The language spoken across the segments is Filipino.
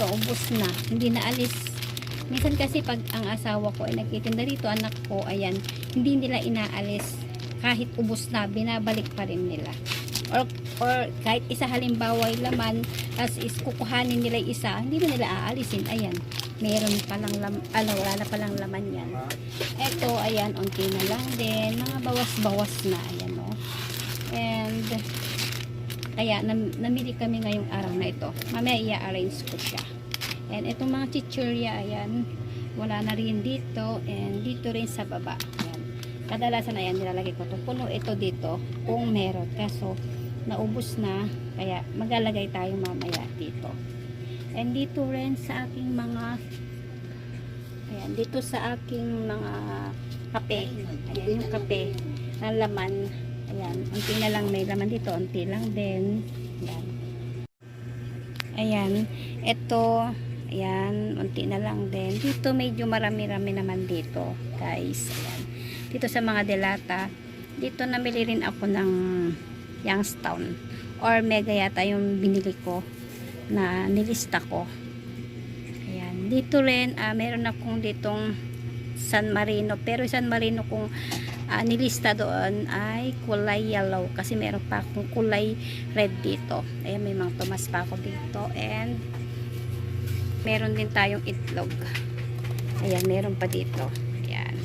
Ay, ito, ito, ubos na. Hindi na alis. Minsan kasi pag ang asawa ko ay nagtitinda dito, anak ko, ayan, hindi nila inaalis. Kahit ubos na, binabalik pa rin nila. Or, or kahit isa halimbawa yung laman, as is kukuhanin nila isa, hindi na nila aalisin. Ayan, meron palang lam, ano, wala na palang laman yan. Ito, ayan, unti na lang din. Mga bawas-bawas na, ayan, no. And, kaya, nam, namili kami ngayong araw na ito. Mamaya i-arrange ko siya. And, itong mga chichurya, ayan, wala na rin dito. And, dito rin sa baba. Ayan. Kadalasan, ayan, nilalagay ko to Puno ito dito, kung meron. Kaso, naubos na. Kaya, maglalagay tayo mamaya dito. And, dito rin sa aking mga Ayan, dito sa aking mga kape. Ayan yung kape na laman. Ayan, unti na lang may laman dito, unti lang din. Ayan. Ayan, ito, ayan, unti na lang din. Dito medyo marami-rami naman dito, guys. Ayan. Dito sa mga delata, dito namili rin ako ng Youngstown or Mega yata yung binili ko na nilista ko. Ayan. Dito rin, ah, meron akong ditong San Marino. Pero San Marino kung ah, nilista doon ay kulay yellow. Kasi meron pa akong kulay red dito. Ayan, may mga tumas pa ako dito. And meron din tayong itlog. Ayan, meron pa dito. Ayan.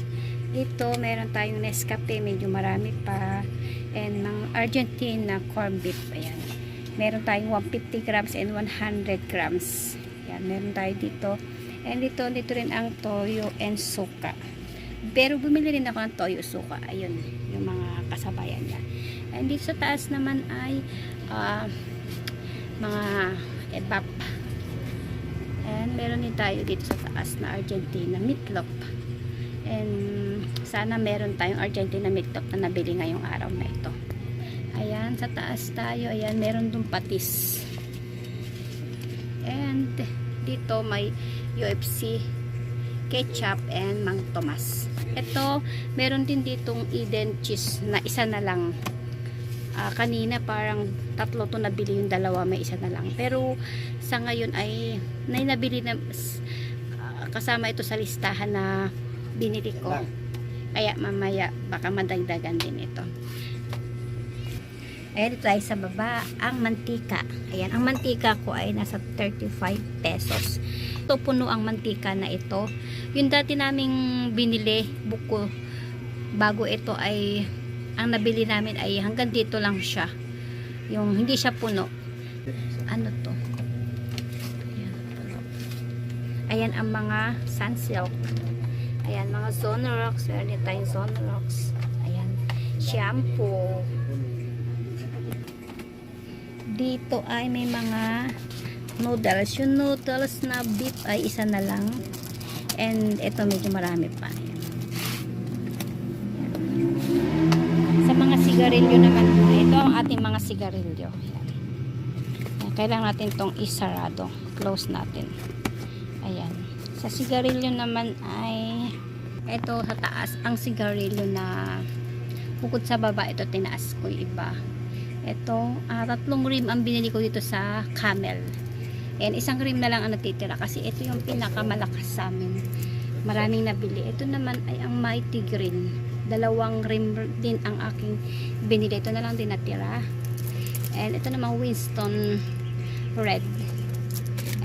Dito, meron tayong Nescafe. Medyo marami pa. And mga Argentina corn beef. Ayan. Meron tayong 150 grams and 100 grams. Ayan, meron tayo dito. And dito, dito rin ang toyo and suka. Pero bumili rin ako ng toyo suka. Ayun, yung mga kasabayan niya. And dito sa taas naman ay ah, mga ebap. And meron din tayo dito sa taas na Argentina meatloaf. And sana meron tayong Argentina meatloaf na nabili ngayong araw na ito. Ayan, sa taas tayo. Ayan, meron dong patis. And dito may UFC ketchup and Mang Tomas. Ito, meron din ditong Eden cheese na isa na lang. Ah, kanina parang tatlo to nabili yung dalawa, may isa na lang. Pero sa ngayon ay may nabili na ah, kasama ito sa listahan na binili ko. Kaya mamaya baka madagdagan din ito. Ayan, dito tayo sa baba, ang mantika. Ayan, ang mantika ko ay nasa 35 pesos. Ito, puno ang mantika na ito. Yung dati naming binili, buko, bago ito ay, ang nabili namin ay hanggang dito lang siya. Yung hindi siya puno. Ano to? Ayan, ang mga sunsilk. Ayan, mga Sonorox. Meron tayong Sonorox. Ayan, shampoo dito ay may mga noodles. Yung noodles na beef ay isa na lang. And ito medyo marami pa. Sa mga sigarilyo naman, ito ang ating mga sigarilyo. Ayan. Ayan. Kailangan natin itong isarado. Close natin. Ayan. Sa sigarilyo naman ay ito sa taas ang sigarilyo na bukod sa baba ito tinaas ko yung iba ito, ah, tatlong rim ang binili ko dito sa Camel. And isang rim na lang ang natitira kasi ito yung pinakamalakas sa amin. Maraming nabili. Ito naman ay ang Mighty Green. Dalawang rim din ang aking binili. Ito na lang din natira. And ito naman Winston Red.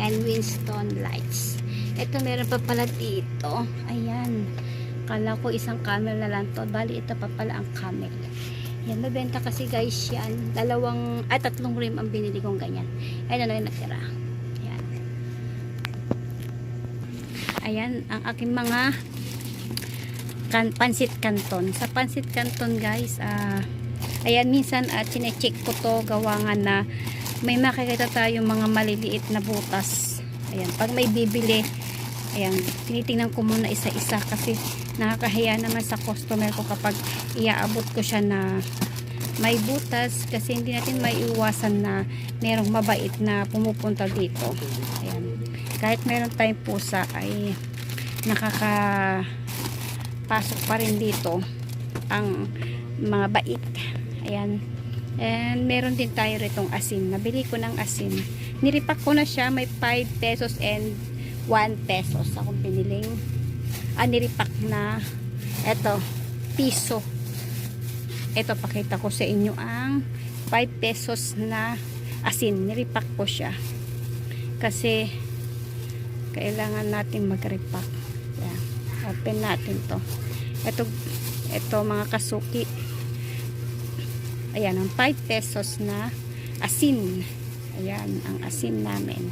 And Winston Lights. Ito meron pa pala dito. Ayan. Kala ko isang camel na lang to. Bali ito pa pala ang camel. Yan, mabenta kasi guys yan. Dalawang, ay tatlong rim ang binili kong ganyan. Ayan na lang natira. Ayan. Ayan, ang aking mga kan, pansit canton. Sa pansit canton guys, ah, ayan, minsan uh, chinecheck ko to gawangan na may makikita tayong mga maliliit na butas. Ayan, pag may bibili, ayan, tinitingnan ko muna isa-isa kasi nakakahiya naman sa customer ko kapag iaabot ko siya na may butas kasi hindi natin may iwasan na merong mabait na pumupunta dito. Ayan. Kahit meron tayong pusa ay nakaka pasok pa rin dito ang mga bait. Ayan. And meron din tayo ritong asin. Nabili ko ng asin. Niripak ko na siya. May 5 pesos and 1 pesos akong biniling. Ah, niripak na eto, piso. Eto, pakita ko sa inyo ang 5 pesos na asin. Niripak ko siya. Kasi kailangan natin mag-repack. Ayan. Open natin to. Ito, ito mga kasuki. Ayan, ang 5 pesos na asin. Ayan, ang asin namin.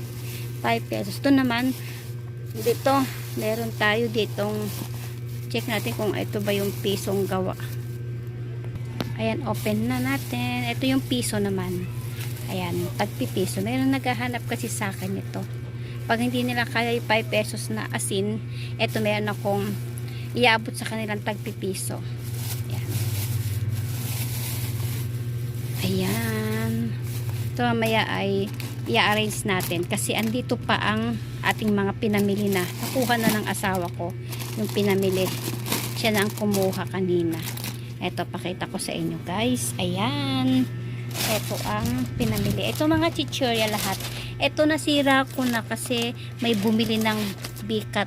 5 pesos. Ito naman, dito, meron tayo ditong check natin kung ito ba yung pisong gawa. Ayan, open na natin. Ito yung piso naman. Ayan, tagpipiso. Meron naghahanap kasi sa akin ito. Pag hindi nila kaya yung 5 pesos na asin, ito meron akong iabot sa kanilang tagpipiso. Ayan. Ayan. Ito mamaya ay i-arrange natin kasi andito pa ang ating mga pinamili na. Nakuha na ng asawa ko yung pinamili. Siya na ang kumuha kanina. Ito, pakita ko sa inyo guys. Ayan. Ito ang pinamili. Ito mga chichurya lahat. Ito nasira ko na kasi may bumili ng bikat.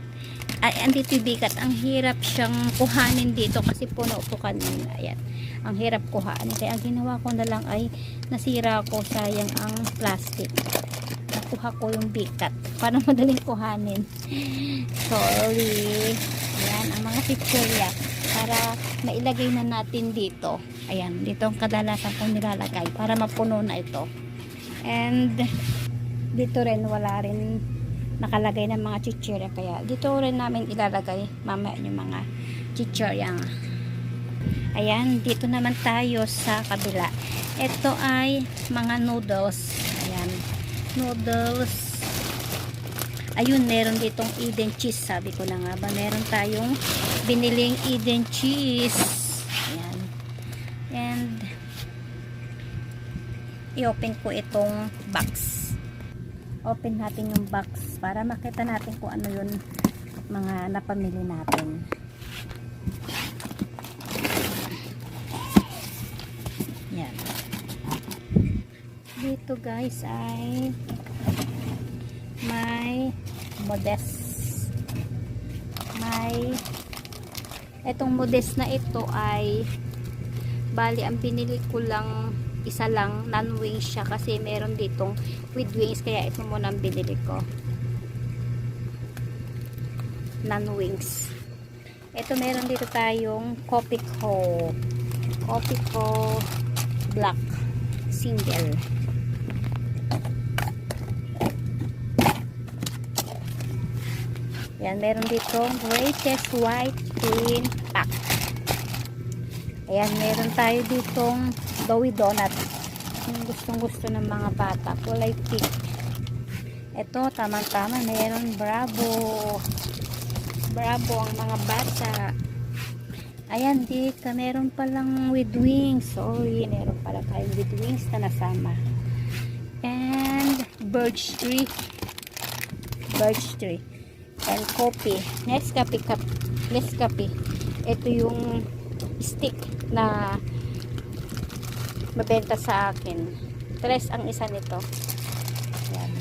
Ay, andito yung bikat. Ang hirap siyang kuhanin dito kasi puno po kanina. Ayan. Ang hirap kuhanin. Kaya ang ginawa ko na lang ay nasira ko. Sayang ang plastic. Nakuha ko yung bikat. Para madaling kuhanin. Sorry. Ayan. Ang mga chichurya para mailagay na natin dito. Ayan, dito ang kadalasan kong nilalagay para mapuno na ito. And dito rin wala rin nakalagay ng mga chichirya kaya dito rin namin ilalagay mamaya yung mga chichirya. Ayan, dito naman tayo sa kabila. Ito ay mga noodles. Ayan, noodles ayun meron ditong Eden cheese sabi ko na nga ba meron tayong biniling Eden cheese ayan and i-open ko itong box open natin yung box para makita natin kung ano yun mga napamili natin. Yan. Dito guys ay may modest. May etong modest na ito ay bali ang pinili ko lang isa lang non-wings siya kasi meron ditong with wings kaya ito muna ang binili ko. Non-wings. Ito meron dito tayong coffee co. Coffee co. Black single. Yan, meron dito greatest white cream pack. Ayan, meron tayo ditong doughy donut. Yung gustong gusto ng mga bata. Kulay pink. Ito, tamang-tama. Meron bravo. Bravo ang mga bata. Ayan, dito. Meron palang with wings. Sorry, meron pala tayong with wings na nasama. And birch tree. Birch tree and coffee. Nescafe cup. Nescafe. Ito yung stick na mabenta sa akin. Tres ang isa nito. Yan.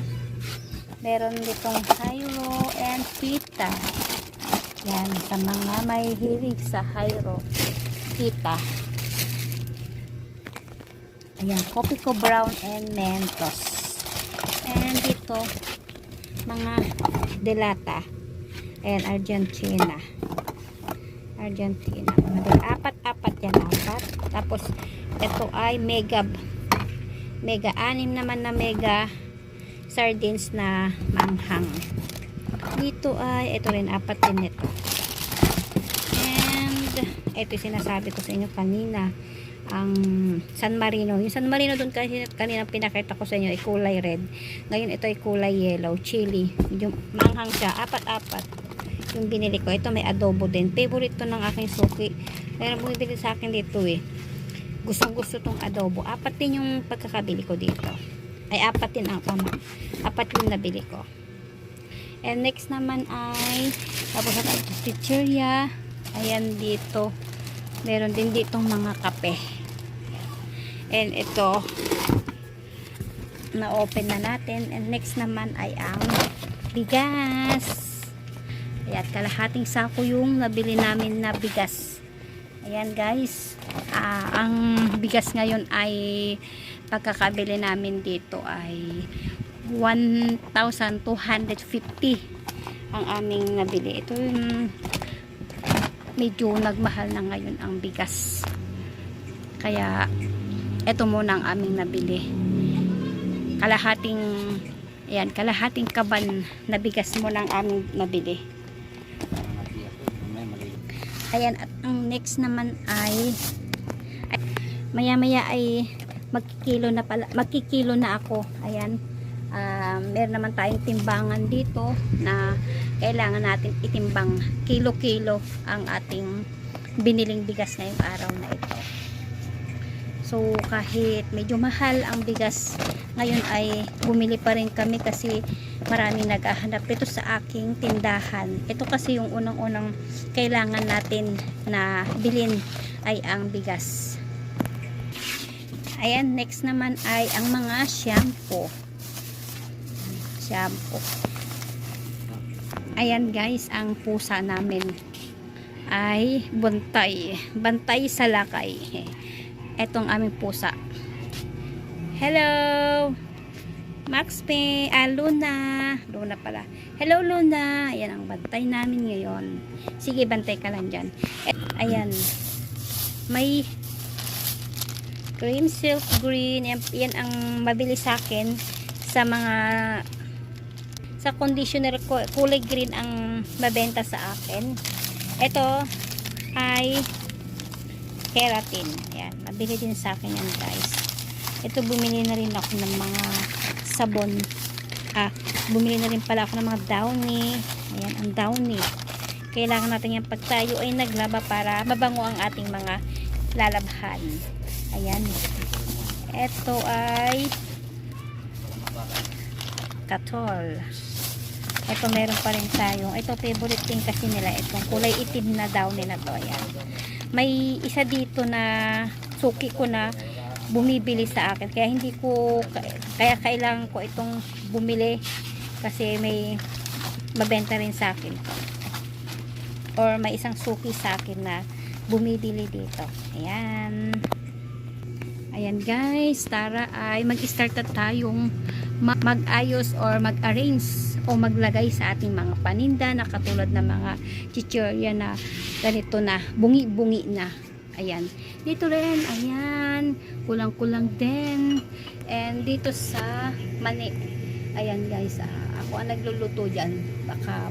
Meron ditong Hyro and Pita. Yan. Sa mga may hilig sa Hyro. Pita. Ayan. Ko brown and Mentos. And dito mga delata and Argentina Argentina apat-apat yan apat tapos ito ay mega mega anim naman na mega sardines na manghang dito ay ito rin apat din ito and ito yung sinasabi ko sa inyo kanina ang San Marino. Yung San Marino doon kasi kanina pinakita ko sa inyo ay kulay red. Ngayon ito ay kulay yellow, chili. Medyo manghang siya, apat-apat. Yung binili ko, ito may adobo din. Favorite to ng aking suki. Pero bumibili sa akin dito eh. Gustong gusto tong adobo. Apat din yung pagkakabili ko dito. Ay apat din ang tama. Apat yung nabili ko. And next naman ay tapos na tayo chichirya. Ayan dito. Meron din ditong mga kape. And ito na-open na natin. And next naman ay ang bigas. Ayan, kalahating sako yung nabili namin na bigas. Ayan guys. Ah, ang bigas ngayon ay pagkakabili namin dito ay 1,250 ang aming nabili. Ito yung medyo nagmahal na ngayon ang bigas. Kaya ito muna ang aming nabili. Kalahating ayan, kalahating kaban na bigas muna ang aming nabili. Ayan, at ang next naman ay, ay maya maya ay magkikilo na pala, magkikilo na ako. Ayan. Ah, meron naman tayong timbangan dito na kailangan natin itimbang kilo-kilo ang ating biniling bigas ngayong araw na ito. So kahit medyo mahal ang bigas ngayon ay bumili pa rin kami kasi maraming naghahanap ito sa aking tindahan. Ito kasi yung unang-unang kailangan natin na bilhin ay ang bigas. Ayan, next naman ay ang mga shampoo. Shampoo. Ayan guys, ang pusa namin ay bantay. Bantay sa lakay. Etong aming pusa. Hello! Max P. Ah, Luna. Luna pala. Hello, Luna. Ayan ang bantay namin ngayon. Sige, bantay ka lang dyan. Et, ayan. May cream silk green. Yan ang mabili sa akin sa mga sa conditioner ko. Kulay green ang mabenta sa akin. Ito ay keratin. Ayan. Mabili din sa akin yan, guys. Ito, bumili na rin ako ng mga sabon. Ah, bumili na rin pala ako ng mga downy. Ayan, ang downy. Kailangan natin yan pag tayo ay naglaba para mabango ang ating mga lalabhan. Ayan. Ito ay katol. Ito meron pa rin tayong, ito favorite din kasi nila, itong kulay itim na downy na to. Ayan. May isa dito na suki ko na bumibili sa akin. Kaya hindi ko, kaya kailangan ko itong bumili kasi may mabenta rin sa akin. Or may isang suki sa akin na bumibili dito. Ayan. Ayan guys, tara ay mag-start na tayong mag-ayos or mag-arrange o maglagay sa ating mga paninda na katulad ng mga chichirya na ganito na, bungi-bungi na. Ayan. Dito rin, ayan. Kulang-kulang din. And dito sa mani. Ayan guys, ah, ako ang nagluluto dyan. Baka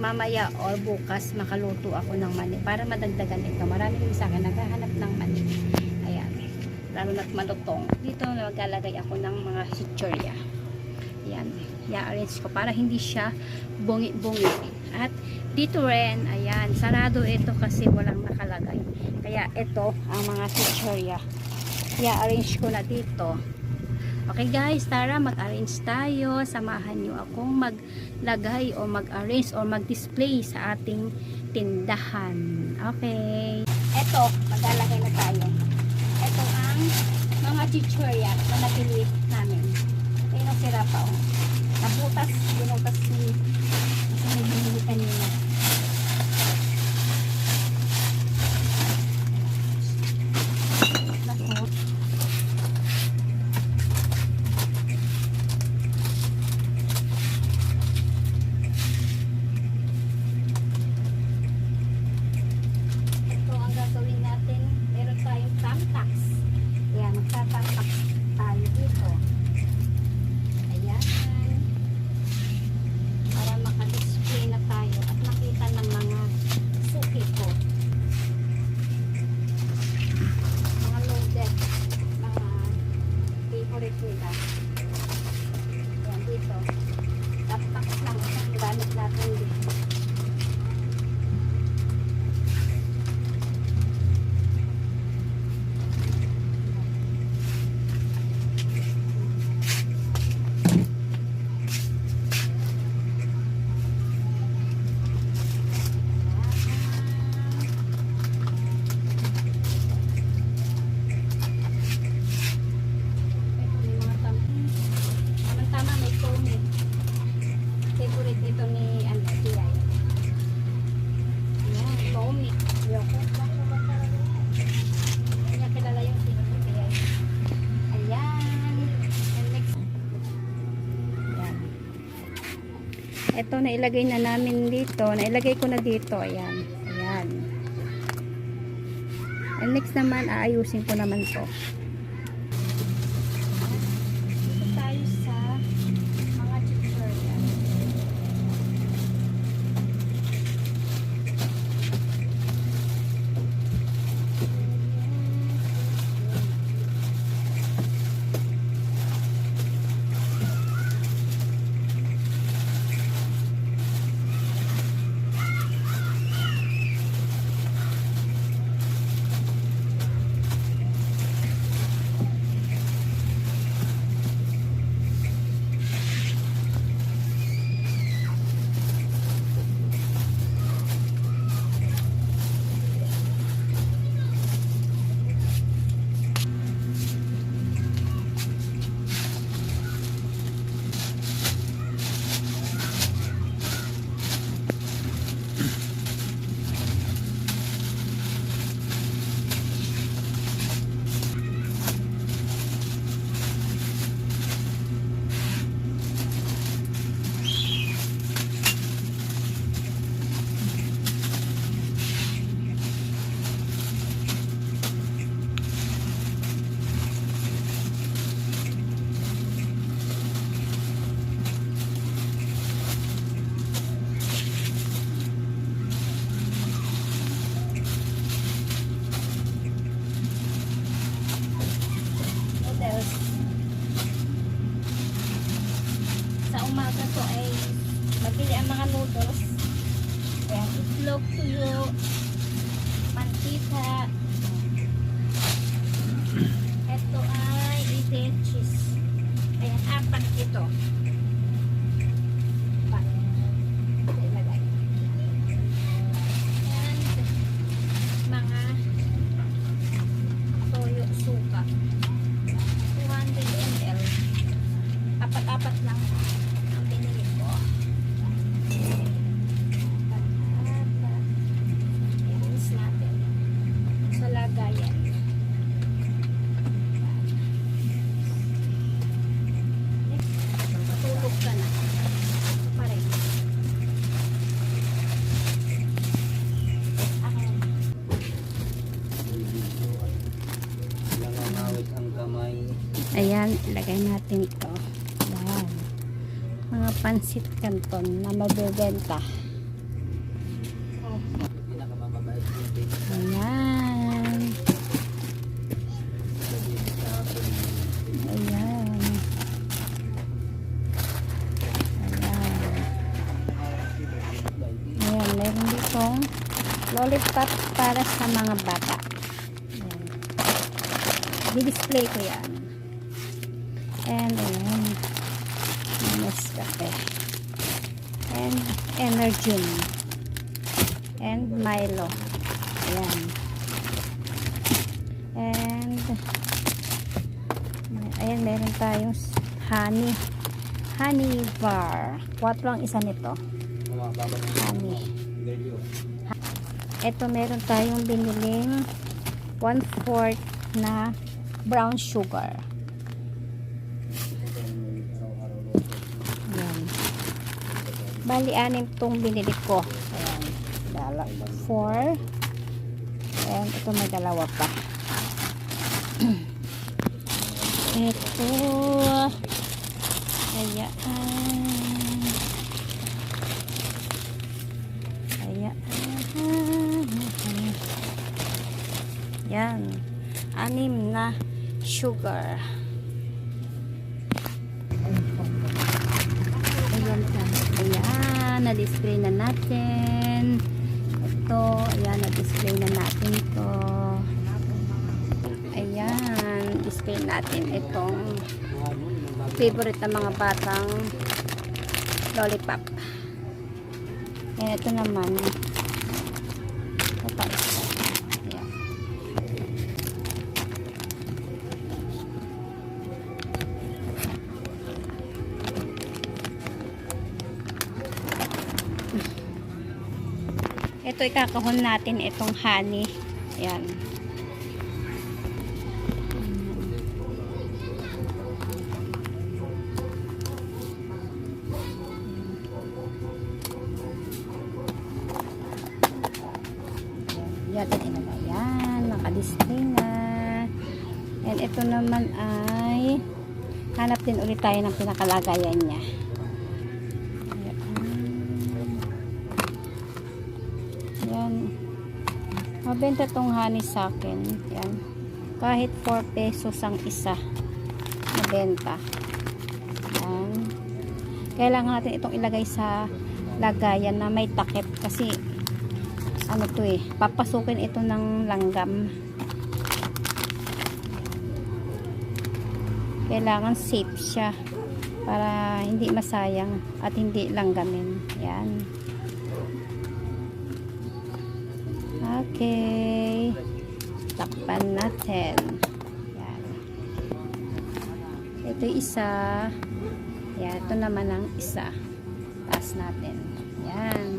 mamaya or bukas makaluto ako ng mani para madagdagan ito. Marami rin sa akin naghahanap ng mani. Ayan. Lalo na't malutong. Dito maglalagay ako ng mga chichirya. Ayan. I-arrange ko para hindi siya bungi-bungi. At dito rin, ayan, sarado ito kasi walang nakalagay. Kaya ito ang mga chichirya. I-arrange ko na dito. Okay guys, tara mag-arrange tayo. Samahan nyo akong maglagay o mag-arrange o mag-display sa ating tindahan. Okay. Ito, maglalagay na tayo. Ito ang mga chichirya na nabili namin. Ito yung sira pa oh. Nabutas, binutas ni kanina. Naku. Ito ang gagawin natin. Meron tayong tamtax. Ayan, magtatamtax tayo dito. Ayan. Para maka-display na tayo. At Ito, nailagay na namin dito. Nailagay ko na dito. Ayan. Ayan. And next naman, aayusin ko naman to. Ayan, ilagay natin to. Ayan. Mga pansit canton na mabibenta. Ayan. Ayan. Ayan. Ayan, meron ditong lollipop para sa mga bata. Ayan. Di-display ko yan. And ayan. Nescafe. And Energin. And Milo. Ayan. And ayan, meron tayong honey. Honey bar. 4 ang isa nito. Honey. Ito meron tayong biniling 1/4 na brown sugar. Bali, anim tong binili ko. Ayan. Dala. 4. And ito may dalawa pa. ito. Ayan. Ayan. Yan. Anim na sugar. Natin. Ito, ayan, na-display na natin to. Ayan, display natin itong favorite ng mga batang lollipop. Ayan, ito naman. ito ikakahon natin itong honey. Ayan. Ayan, ito na ba? Ayan, nakadisplay na. And ito naman ay hanap din ulit tayo ng pinakalagayan niya. Mabenta tong honey sa akin. Yan. Kahit 4 pesos ang isa. Mabenta. Yan. Kailangan natin itong ilagay sa lagayan na may takip kasi ano to eh, papasukin ito ng langgam. Kailangan safe siya para hindi masayang at hindi langgamin. Yan. Okay. Takpan natin. Yan. Ito isa. Yan. Ito naman ang isa. Taas natin. Yan.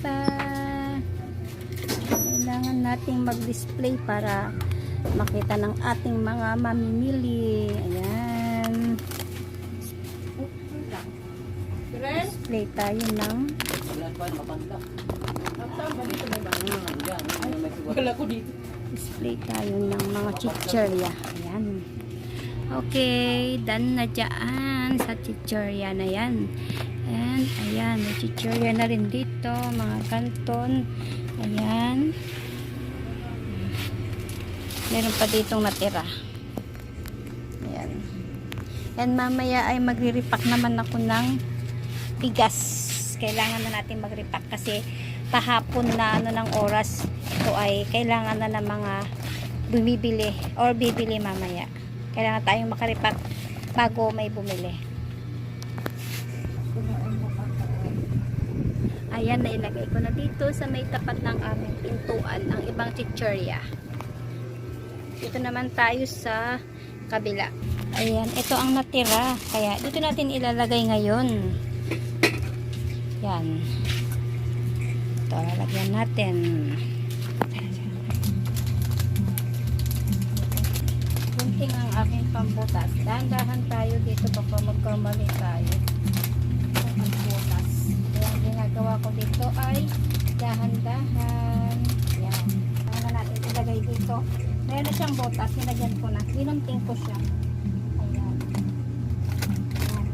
Pa. Kailangan nating mag-display para makita ng ating mga mamimili. Ayan. Display tayo ng display tayo ng mga chichirya. Ayan. Okay, done na dyan sa chichirya na yan. And, ayan, may na rin dito, mga kanton. Ayan. Meron pa ditong natira. Ayan. And mamaya ay magre-repack naman ako ng bigas. Kailangan na natin mag-repack kasi kahapon na ano ng oras ito ay kailangan na ng mga bumibili or bibili mamaya. Kailangan tayong makaripak bago may bumili. Ayan, nailagay ko na dito sa may tapat ng aming pintuan ang ibang chichirya. Dito naman tayo sa kabila. Ayan, ito ang natira. Kaya dito natin ilalagay ngayon. Yan. Ito, lalagyan natin. Kunting ang aking pambutas. Dahan-dahan tayo dito baka magkamali tayo. Ginagawa ko dito ay dahan-dahan. Yan. Ano na natin ilagay dito. Meron na siyang butas. Nilagyan ko na. Linunting ko siya. Ayan. Ayan.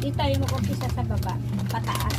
Dito tayo mag-umpisa sa baba. Pataas.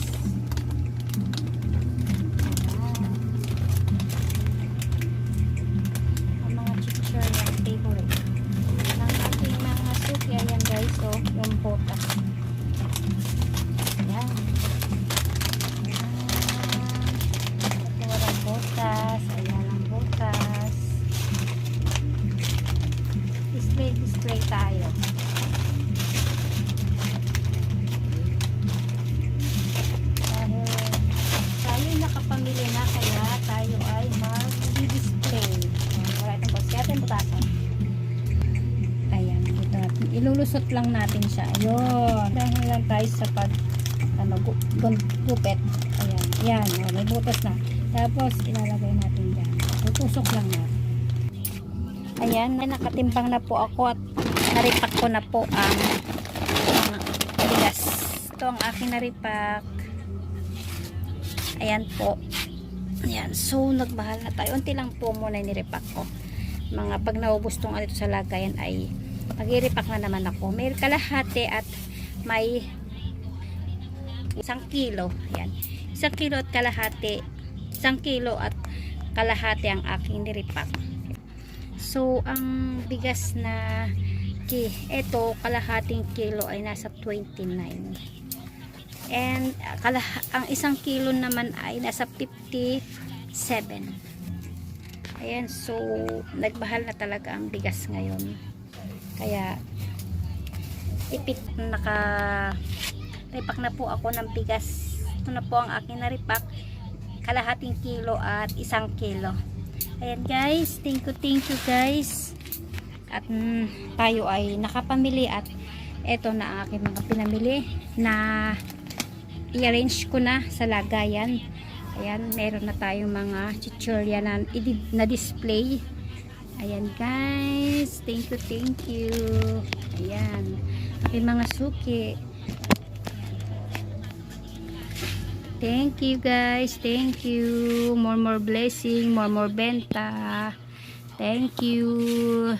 Tayo sa pag ano, gu- gupit. Ayan. Ayan. Oh, may butas na. Tapos, ilalagay natin dyan. Tutusok lang natin. Ayan, may nakatimbang na po ako at naripak ko na po ang bigas. Ito ang aking naripak. Ayan po. Ayan. So, nagbahala tayo. Unti lang po muna niripak ko. Mga pag naubos tong ano sa lagayan ay mag-iripak na naman ako. May kalahati at may isang kilo. Ayan. Isang kilo at kalahati. Isang kilo at kalahati ang aking niripak. So, ang bigas na ki, ito, kalahating kilo ay nasa 29. And kalaha, ang isang kilo naman ay nasa 57. Ayan, so nagbahal na talaga ang bigas ngayon. Kaya ipit naka ripak na po ako ng bigas. Ito na po ang aking naripak. Kalahating kilo at isang kilo. Ayan guys, thank you, thank you guys. At mm, tayo ay nakapamili at Ito na ang aking mga pinamili na i-arrange ko na sa lagayan. Ayan, meron na tayong mga chichurya na, na display. Ayan guys, thank you, thank you. Ayan, aking mga suki. Thank you guys, thank you. More more blessing, more more benta. Thank you.